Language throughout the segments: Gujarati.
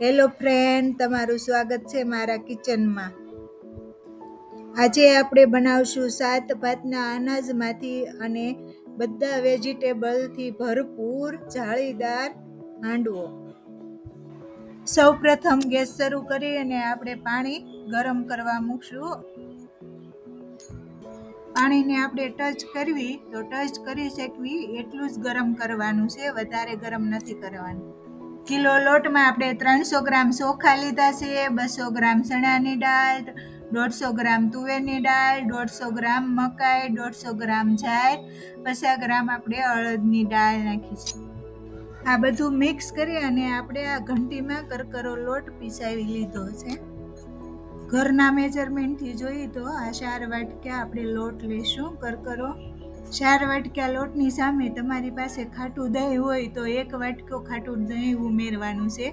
હેલો ફ્રેન્ડ તમારું સ્વાગત છે મારા કિચનમાં આજે આપણે બનાવશું સાત ભાતના અનાજમાંથી અને બધા વેજીટેબલથી ભરપૂર જાળીદાર હાંડવો. સૌ પ્રથમ ગેસ શરૂ કરી અને આપણે પાણી ગરમ કરવા મૂકશું. પાણીને આપણે ટચ કરવી, તો ટચ કરી શકવી, એટલું જ ગરમ કરવાનું છે. વધારે ગરમ નથી કરવાનું. કિલો લોટમાં આપણે ત્રણસો ગ્રામ ચોખા લીધા છે, બસો ગ્રામ ચણાની દાળ, દોઢસો ગ્રામ તુવેરની દાળ, દોઢસો ગ્રામ મકાઈ, દોઢસો ગ્રામ જાર, પચાસ ગ્રામ આપણે અડદની દાળ નાખી છે. આ બધું મિક્સ કરી અને આપણે આ ઘંટીમાં કરકરો લોટ પીસાવી લીધો છે. ઘરના મેજરમેન્ટથી જોઈએ તો આ ચાર વાટક્યા આપણે લોટ લઈશું કરકરો ચાર વાટક્યા લોટની સામે તમારી પાસે ખાટું દહીં હોય તો એક વાટકો ખાટું દહીં ઉમેરવાનું છે.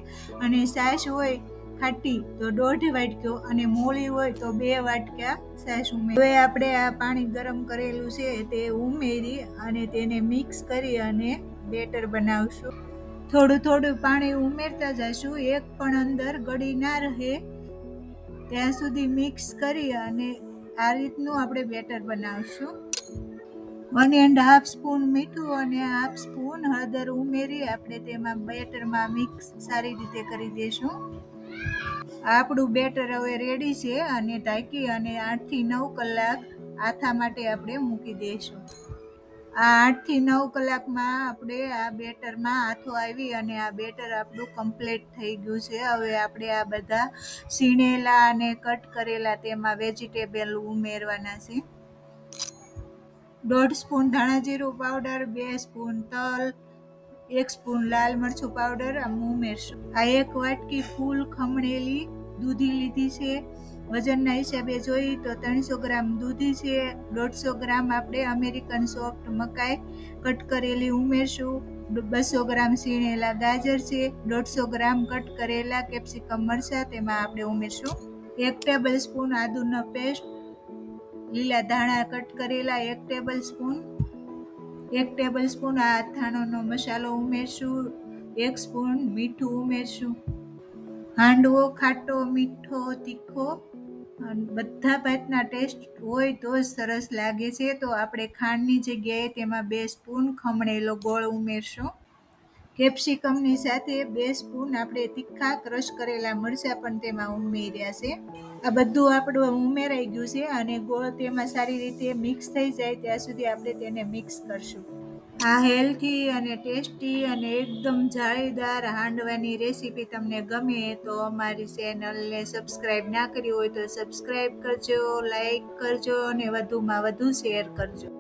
અને સાસ હોય ખાટી તો દોઢ વાટક્યો અને મોળી હોય તો બે વાટક્યા સાસ ઉમેર. હવે આપણે આ પાણી ગરમ કરેલું છે તે ઉમેરી અને તેને મિક્સ કરી અને બેટર બનાવશું. થોડું થોડું પાણી ઉમેરતા જશું, એક પણ અંદર ગળી ના રહે. ત્યાં સુધી મિક્સ કરી અને આ રીતનું આપણે બેટર બનાવશું. વન એન્ડ હાફ સ્પૂન મીઠું અને હાફ સ્પૂન હળદર ઉમેરી આપણે તેમાં બેટરમાં મિક્સ સારી રીતે કરી દઈશું આપણું બેટર હવે રેડી છે અને ઢાંકી અને આઠથી નવ કલાક આથા માટે આપણે મૂકી દઈશું આ આઠથી નવ કલાકમાં આપણે આ બેટરમાં આથો આવી અને આ બેટર આપણું કમ્પ્લીટ થઈ ગયું છે. હવે આપણે આ બધા સીણેલા અને કટ કરેલા તેમાં વેજીટેબલ ઉમેરવાના છે. દોઢ સ્પૂન ધાણા જીરું પાવડર બે સ્પૂન તલ, એક સ્પૂન લાલ મરચું પાવડર આમ ઉમેરશું આ એક વાટકી ફૂલ ખમણેલી દૂધી લીધી છે. વજનના હિસાબે જોઈએ તો ત્રણસો ગ્રામ દૂધી છે. દોઢસો ગ્રામ આપણે અમેરિકન સોફ્ટ મકાઈ કટ કરેલી ઉમેરશું. બસો ગ્રામ સીણેલા ગાજર છે. દોઢસો ગ્રામ કટ કરેલા કેપ્સિકમ મરચાં, તેમાં આપણે ઉમેરશું. એક ટેબલ સ્પૂન આદુનો પેસ્ટ લીલા ધાણા કટ કરેલા એક ટેબલ સ્પૂન એક ટેબલ સ્પૂન આ અથાણાનો મસાલો ઉમેરશું, એક સ્પૂન મીઠું ઉમેરશું. હાંડવો ખાટો, મીઠો, તીખો બધા ભાતના ટેસ્ટ હોય તો જ સરસ લાગે છે. તો આપણે ખાંડની જગ્યાએ તેમાં બે સ્પૂન ખમણેલો ગોળ ઉમેરશું. કેપ્સિકમની સાથે બે સ્પૂન આપણે તીખા ક્રશ કરેલા મરચાં પણ તેમાં ઉમેર્યા છે. આ બધું આપણું ઉમેરાઈ ગયું છે અને ગોળ તેમાં સારી રીતે મિક્સ થઈ જાય ત્યાં સુધી આપણે તેને મિક્સ કરશું. આ હેલ્થી અને ટેસ્ટી અને એકદમ જાળીદાર હાંડવાની રેસીપી તમને ગમે તો અમારી ચેનલને સબસ્ક્રાઈબ ના કરી હોય તો સબસ્ક્રાઈબ કરજો લાઈક કરજો અને વધુમાં વધુ શેર કરજો.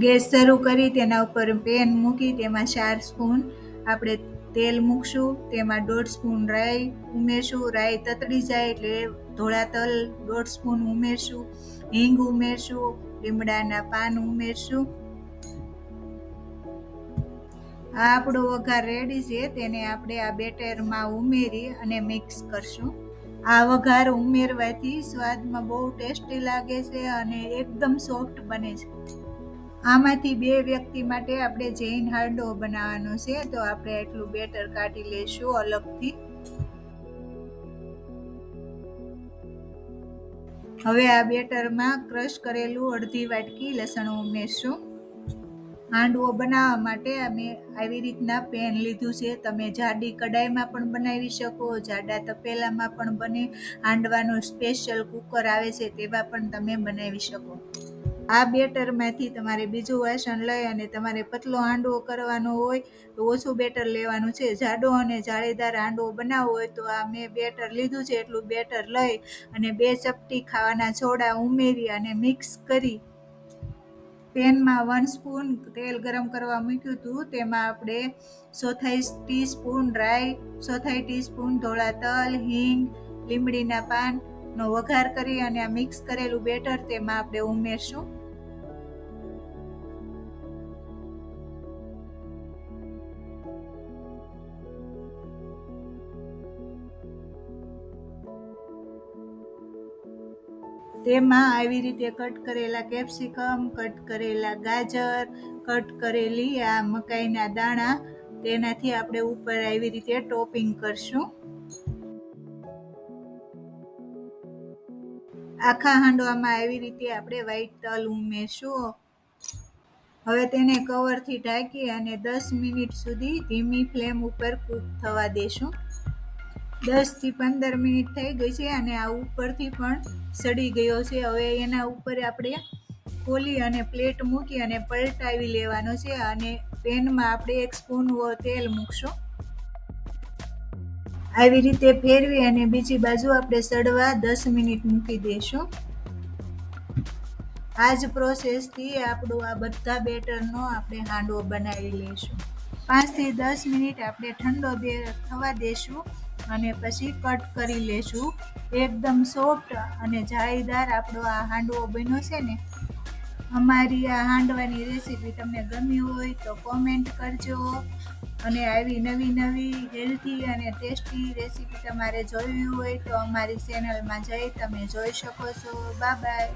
ગેસ શરૂ કરી, તેના ઉપર પેન મૂકી, તેમાં ચાર સ્પૂન આપણે તેલ મૂકશું, તેમાં દોઢ સ્પૂન રાઈ ઉમેરશું, રાઈ તતડી જાય એટલે ધોળા તલ દોઢ સ્પૂન ઉમેરશું, હિંગ ઉમેરશું, લીમડાના પાન ઉમેરશું. આ આપણો વઘાર રેડી છે, તેને આપણે આ બેટરમાં ઉમેરી અને મિક્સ કરશું. આ વઘાર ઉમેરવાથી સ્વાદમાં બહુ ટેસ્ટી લાગે છે અને એકદમ સોફ્ટ બને છે. આમાંથી બે વ્યક્તિ માટે આપણે જૈન હાંડવો બનાવવાનો છે, તો આપણે એટલું બેટર કાઢી લઈશું અલગથી. હવે આ બેટરમાં ક્રશ કરેલું અડધી વાટકી લસણ ઉમેરશું. હાંડવો બનાવવા માટે અમે આવી રીતના પેન લીધું છે. તમે જાડી કડાઈમાં પણ બનાવી શકો, જાડા તપેલામાં પણ બને. હાંડવાનું સ્પેશિયલ કુકર આવે છે તેવા પણ તમે બનાવી શકો. આ બેટરમાંથી તમારે બીજું વાસણ લઈ અને તમારે પતલો હાંડવો કરવાનો હોય તો ઓછું બેટર લેવાનું છે. જાડો અને જાળીદાર હાંડવો બનાવવો હોય તો આ મેં બેટર લીધું છે, એટલું બેટર લઈ અને બે ચપટી ખાવાના છોડા ઉમેરી અને મિક્સ કરી પેનમાં વન સ્પૂન તેલ ગરમ કરવા મૂક્યું હતું. તેમાં આપણે ચોથાઈ ટીસ્પૂન ડ્રાય, ચોથાઈ ટીસ્પૂન ધોળા તલ, હિંગ લીમડીના પાનનો વઘાર કરી અને આ મિક્સ કરેલું બેટર તેમાં આપણે ઉમેરશું. તેમાં આવી રીતે કટ કરેલા કેપ્સિકમ, કટ કરેલા ગાજર, કટ કરેલી આ મકાઈના દાણા, તેનાથી આપણે ઉપર આવી રીતે ટોપિંગ કરશું. આખા હાંડવામાં આવી રીતે આપણે વ્હાઈટ તલ ઉમેરશું. હવે તેને કવરથી ઢાંકી અને દસ મિનિટ સુધી ધીમી ફ્લેમ ઉપર કૂક થવા દેશું. દસથી પંદર મિનિટ થઈ ગઈ છે અને આ ઉપરથી પણ સડી ગયો છે. હવે એના ઉપર આપણે ખોલી અને પ્લેટ મૂકી અને પલટાવી લેવાનો છે અને પેનમાં આપણે એક સ્પૂન તેલ મૂકશું. આવી રીતે ફેરવી અને બીજી બાજુ આપણે સડવા દસ મિનિટ મૂકી દઈશું. આ જ પ્રોસેસથી આપણું આ બધા બેટરનો આપણે હાંડવો બનાવી લઈશું. પાંચથી દસ મિનિટ આપણે ઠંડો બે થવા દેશું અને પછી કટ કરી લેશું. એકદમ સોફ્ટ અને જાળીદાર આપણો આ હાંડવો બન્યો છે ને. અમારી આ હાંડવાની રેસીપી તમને ગમી હોય તો કોમેન્ટ કરજો. અને આવી નવી નવી હેલ્ધી અને ટેસ્ટી રેસીપી તમારે જોવી હોય તો અમારી ચેનલમાં જઈ તમે જોઈ શકો છો. Bye bye